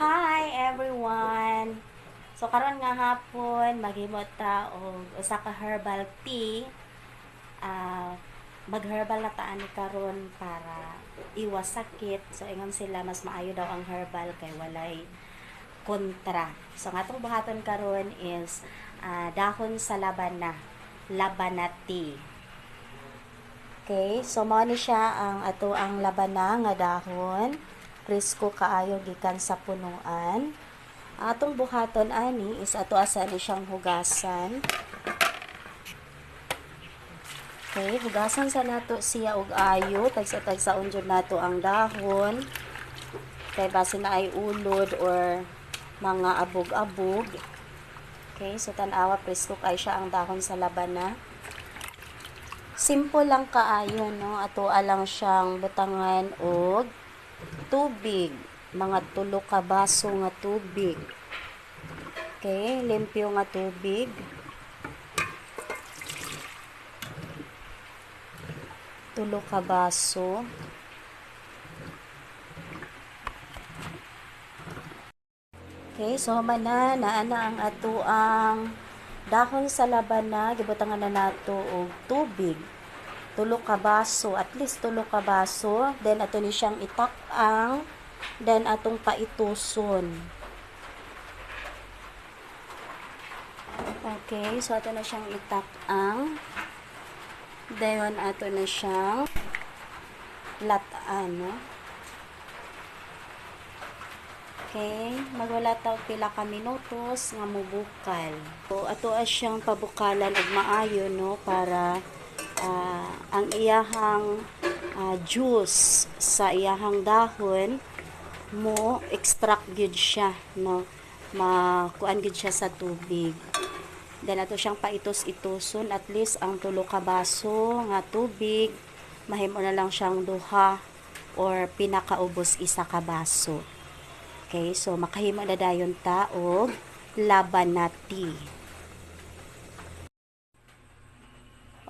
Hi everyone. So karon nga hapon maghimot ta og usa ka herbal tea. Ah mag-herbal na taan karon para iwas sakit. So ingon sila mas maayo daw ang herbal kay walay kontra. So nga atong buhaton karon is ah, dahon sa labana. Labana tea. Okay, so mao ni siya ang ato ang labana nga dahon. Presko kaayo gikan sa punuan. Atong buhaton ani is ato asa ni siyang hugasan. Okay, hugasan sa nato siya og ayo, tagsa-tagsa unjud nato ang dahon. Kay base na ay ulod or mga abog-abog. Okay, so tan-awa presko kay siya ang dahon sa labana simple lang kaayo no ato alang siyang butangan og tubig. Mga tulo ka baso nga tubig. Okay limpyo nga tubig. Tulo ka baso. Okay, so man na naana ang ato ang dahon sa labana gibutangan na nato og tubig tulo ka baso. At least tulo ka baso. Then ato ni siyang itak-ang. Then atong paituson. Okay. So ato na siyang itak-ang. Then ato na siyang lataan no? Okay, magwala taw pila ka minutos nga mubukal. So ato as siyang pabukalan og maayo no? Para ah, ang iyahang ah, juice sa iyahang dahon mo extract gyud siya no makuan gyud siya sa tubig. Then ato siyang paitos-itoson at least ang tulo ka baso nga tubig mahimo na lang siyang duha or pinakaubos isa ka baso. Okay, so makahimo na dayon ta og laban na tea.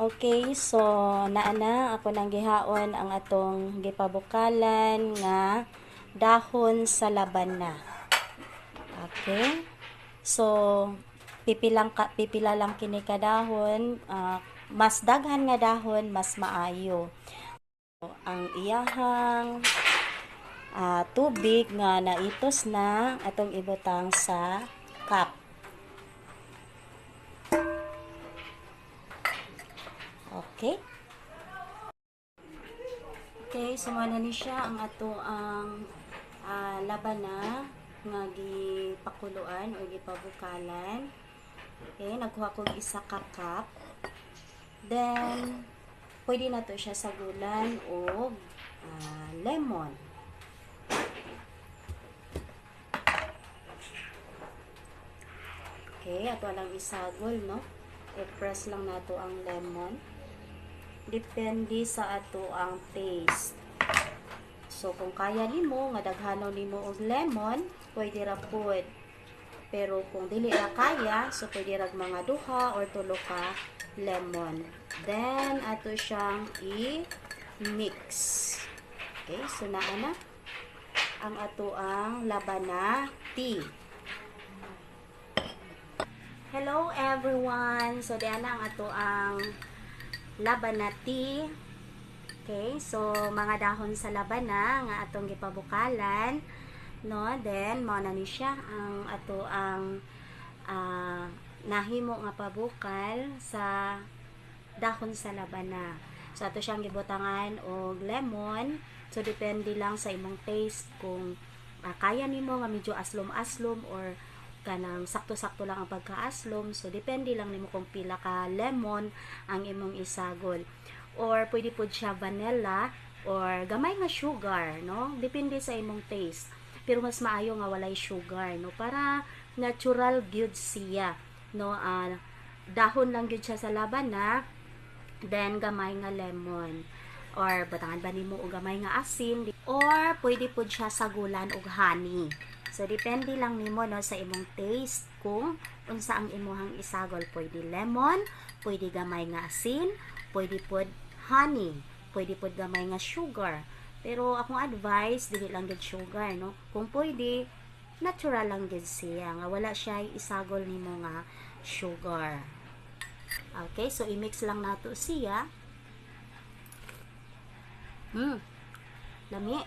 Okay, so naana ako nang gihaon ang atong gipabukalan nga dahon sa labana. Okay? So pipilang ka, pipila lang kini ka dahon, ah, mas daghan nga dahon mas maayo. So, ang iyahang ah, tubig nga naitos na atong ibutang sa cup. Okay? Okay, so na ni siya ang ato ang ah, labana nga gipakuluan o gipabukalan. Okay, nagkuha ko isa ka cup. Then, pwede na to siya sagulan o ah, lemon. Okay, ato lang isagol, no? I-press lang nato ang lemon. Depende sa ato ang taste. So, kung kaya nimo nga daghanon nimo og lemon, pwede ra pod. Pero kung dili ra kaya, so pwede ra mga duha or tulo ka lemon. Then, ato siyang i-mix. Okay, so naa na ang ato ang labana tea. Hello everyone! So, diyan na ang ato ang labana tea. Okay, so mga dahon sa labana nga atong gipabukalan. No, then mao na ni siya ang ato ang ah, nahimo nga pabukal sa dahon sa labana. So ato siyang gibutangan og lemon. So depende lang sa imong taste kung ah, kaya nimo nga medyo aslom-aslom or kanang sakto-sakto lang ang pagkaaslom. So, depende lang nimo kung pila ka lemon ang imong isagol. Or, pwede po siya vanilla or gamay nga sugar, no? Depende sa imong taste. Pero mas maayo nga walay sugar, no? Para natural gyud siya, no? Ah, dahon lang gyud siya sa laban na then gamay nga lemon or batangan ba nimo og gamay nga asin or pwede pud siya sagulan og honey so depende lang nimo no sa imong taste kung unsa ang imuhang isagol pwede lemon pwede gamay nga asin pwede pud honey pwede pud gamay nga sugar pero akong advice dili lang gid sugar no kung pwede natural lang gid siya nga wala siya isagol nimo nga sugar. Okay, so i-mix lang nato siya. Mm. Lami.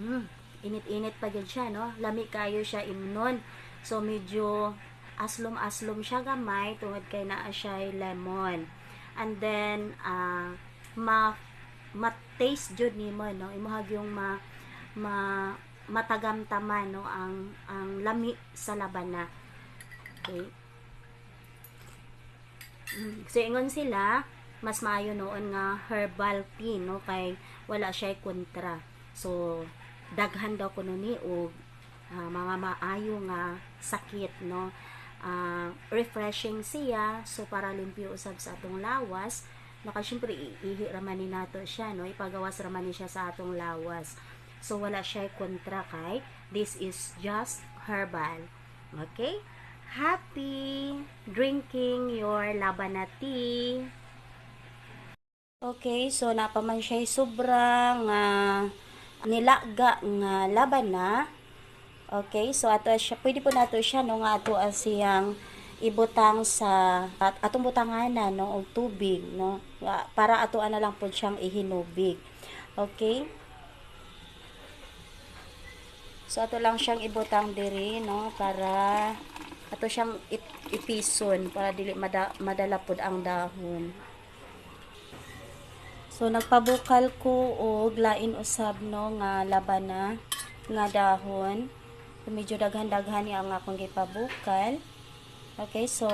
Mm. Init-init pa gid siya, no? Lami kayo siya imnon. So medyo aslom-aslom siya gamay tungod kay naa siya lemon. And then ah ma ma-taste jud nimo no imuhag yung ma ma matagamtaman no ang ang lami sa labana. Okay. Mm, So, ingon sila, mas maayo noon nga herbal tea, no? Kay wala siya kontra. So, daghan daw kuno ni og ah, mga maayo nga sakit, no? Ah, refreshing siya, so para limpyo usab sa atong lawas. Naka syempre iihi raman ni nato siya, no? Ipagawas raman ni siya sa atong lawas. So, wala siya kontra kay this is just herbal. Okay? Happy drinking your labana tea. Okay, so napaman siya sobrang uh, nilaga nga labana. Okay, so ato siya, pwede po nato siya no nga ato ang siyang ibutang sa at atong butanganan no og tubig no para ato na lang po siyang ihinubig. Okay? So ato lang siyang ibutang diri no para ato siyang ip- ipison para dili mada, madala pod ang dahon. So nagpabukal ko og lain usab no nga labana nga dahon. So, medyo daghan-daghan ang akong gipabukal. Okay, so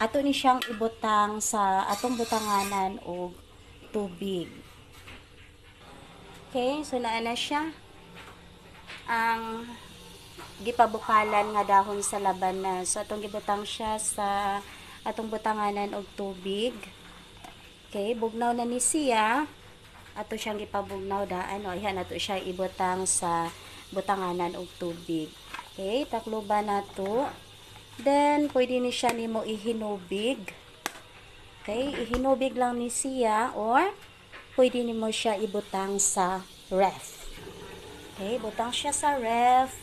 ato ni siyang ibutang sa atong butanganan og tubig. Okay, so naa na siya ang gipabukalan nga dahon sa labanan. So atong gibutang siya sa atong butanganan og tubig. Okay, bugnaw na ni siya. Ato siyang gipabugnaw daan o ihan ato siya ibutang sa butanganan og tubig. Okay, takloban nato. Then pwede ni siya nimo ihinubig. Okay, ihinubig lang ni siya or pwede nimo siya ibutang sa ref. Okay, butang siya sa ref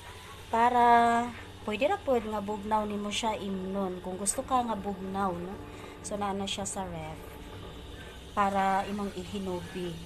para pwede ra pud nga bugnaw nimo siya imnon kung gusto ka nga bugnaw no. So na siya sa ref para imong ihinubig.